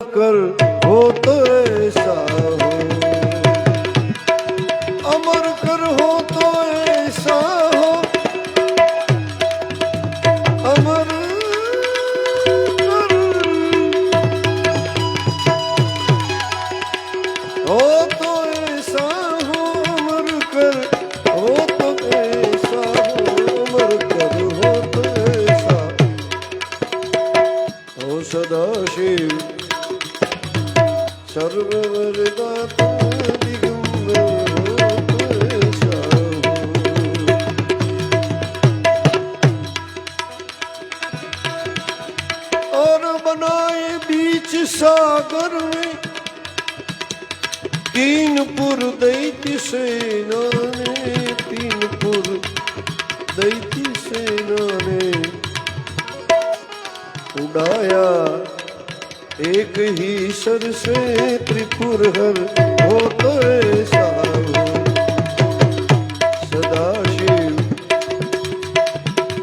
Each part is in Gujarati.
कर हो तो ऐसा हो अमर कर हो तो ऐसा हो अमर कर हो तो ऐसा हो अमर कर हो तो ऐसा हो अमर कर हो तो ऐसा हो सदा शिव सर्ववरदाता दिगंबर हो तो ऐसा हो और बनाए बीच सागर में तीन पुर दैत्य सेना ने तीन पुर दैत्य सेना ने उड़ाया एक ही सर से त्रिपुर हर हो तो ऐसा हो सदा शिव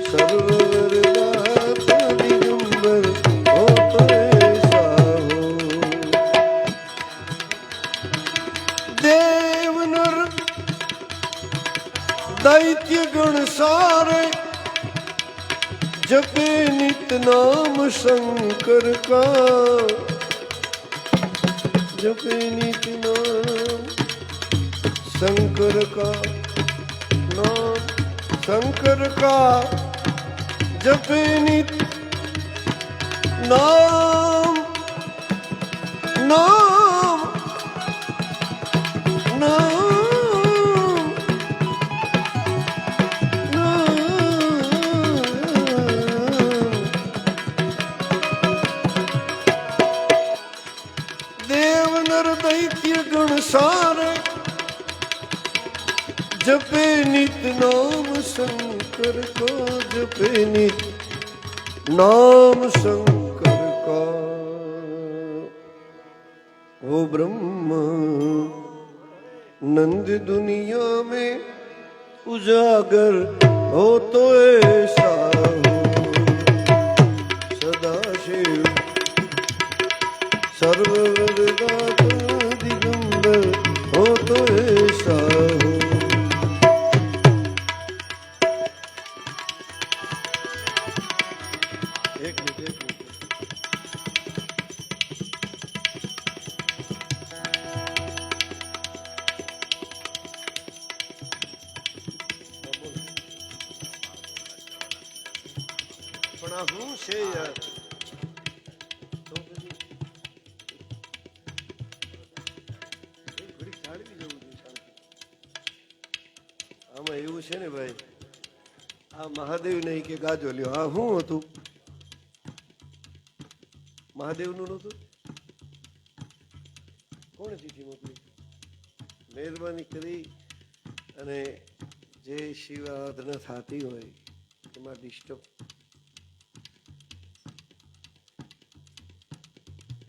सर्ववरदाता दिगंबर हो तो ऐसा हो देव नर दैत्य गण सारे जपे नित नाम शंकर का जपे नित नाम शंकर का नाम शंकर का जपे नित नाम नाम शंकर को जपे नित नाम शंकर का वो ब्रह्म नंद दुनिया में उजागर हो तो ऐसा हो सदा शिव सर्वदाता दिगंबर हो तो ऐसा શું. આમાં એવું છે ને ભાઈ, આ મહાદેવ નહીં કે ગાજો લ્યો આ શું હતું? મહાદેવનું નહોતું? કોણે ચીઠી મોકલી? મહેરબાની કરી અને જે શિવ આરાધના થતી હોય, એમાં ડિસ્ટર્બ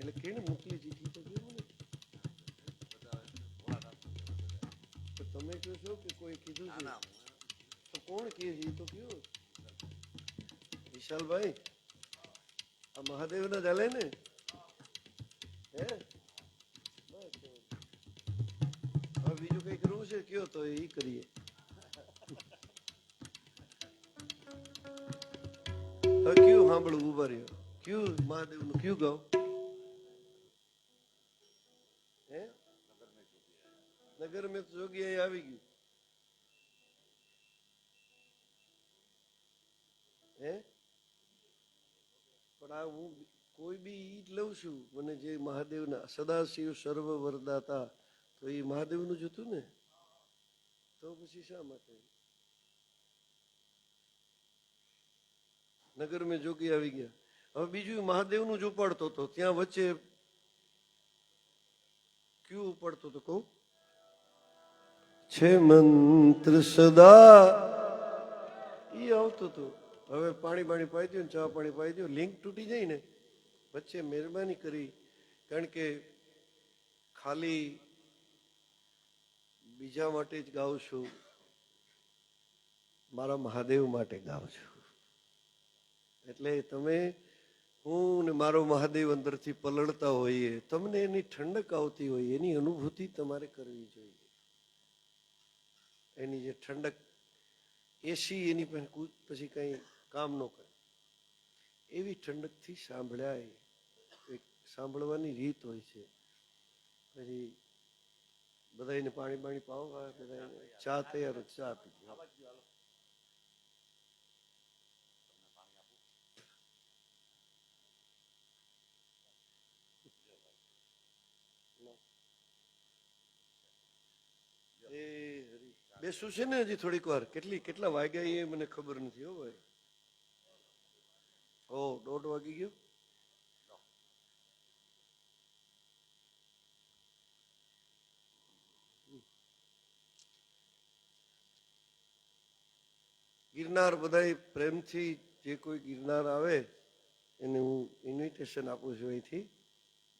એટલે કેને મોકલી ચીઠી તો કહો ને. તો તમે કહો છો કે કોઈ કીધું છે? તો કોણ કહે છે? તો કયો? વિશાલભાઈ આ મહાદેવ ના ચાલે ને? હે? હવે બીજું કઈ કરવું છે? કયો તો એ કરીએ. હવે કયું સાંભળવું? ઊભા રહ્યો. કયું મહાદેવનું કયું ગાવ હે નગર મેં જોગી આવી ગયું. હે? પણ આ હું કોઈ બી ઈટ લઉં છું, મને જે મહાદેવના સદાશિવ સર્વ વરદાતા તો એ મહાદેવનું જ હતું ને? તો પછી શા માટે? નગર મેં જોગી આવી ગયા. હવે બીજું મહાદેવનું જ ઉપાડતો હતો, ત્યાં વચ્ચે કયું ઉપાડતો હતો કહું? છે મંત્ર સદા. એ આવતું હતું. હવે પાણી પાણી પાઈ દઉં ચા પાણી પાઈ દઉં લિંક તૂટી જાય ને, વચ્ચે મહેરબાની કરી. કારણ કે ખાલી બીજા માટે જ ગાઉં છું. મારા મહાદેવ માટે ગાઉં છું. એટલે તમે હું ને મારો મહાદેવ અંદરથી પલળતા હોઈએ, તમને એની ઠંડક આવતી હોય, એની અનુભૂતિ તમારે કરવી જોઈએ. એની જે ઠંડક એસી એની પછી કંઈ કામ ન કરે. એવી ઠંડકથી સાંભળાય, એક સાંભળવાની રીત હોય છે. પછી બધાને પાણી પાણી પાવો બધાને ચા તૈયાર ચા આપી દો એ બેસવું છે ને હજી થોડીક વાર? કેટલી કેટલા વાગ્યા એ મને ખબર નથી હો ભાઈ. ઓ, દોઢ વાગી ગયો? ગિરનાર બધાય પ્રેમથી જે કોઈ ગિરનાર આવે, એને હું ઇન્વિટેશન આપું છું અહીંથી.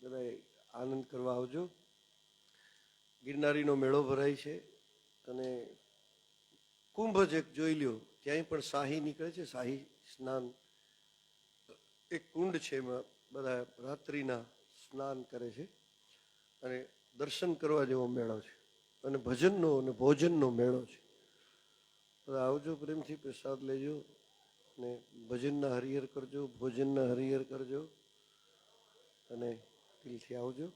બધા આનંદ કરવા આવજો. ગિરનારીનો મેળો ભરાય છે. અને કુંભ જ એક જોઈ લ્યો ત્યાંય પણ શાહી નીકળે છે, શાહી સ્નાન. એક કુંડ છે એમાં બધા રાત્રિના સ્નાન કરે છે અને દર્શન કરવા જેવો મેળો છે અને ભજનનો અને ભોજનનો મેળો છે. બધા આવજો પ્રેમથી, પ્રસાદ લેજો અને ભજનના હરિહર કરજો, ભોજનના હરિહર કરજો અને દિલથી આવજો.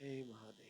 હે મહાદેવ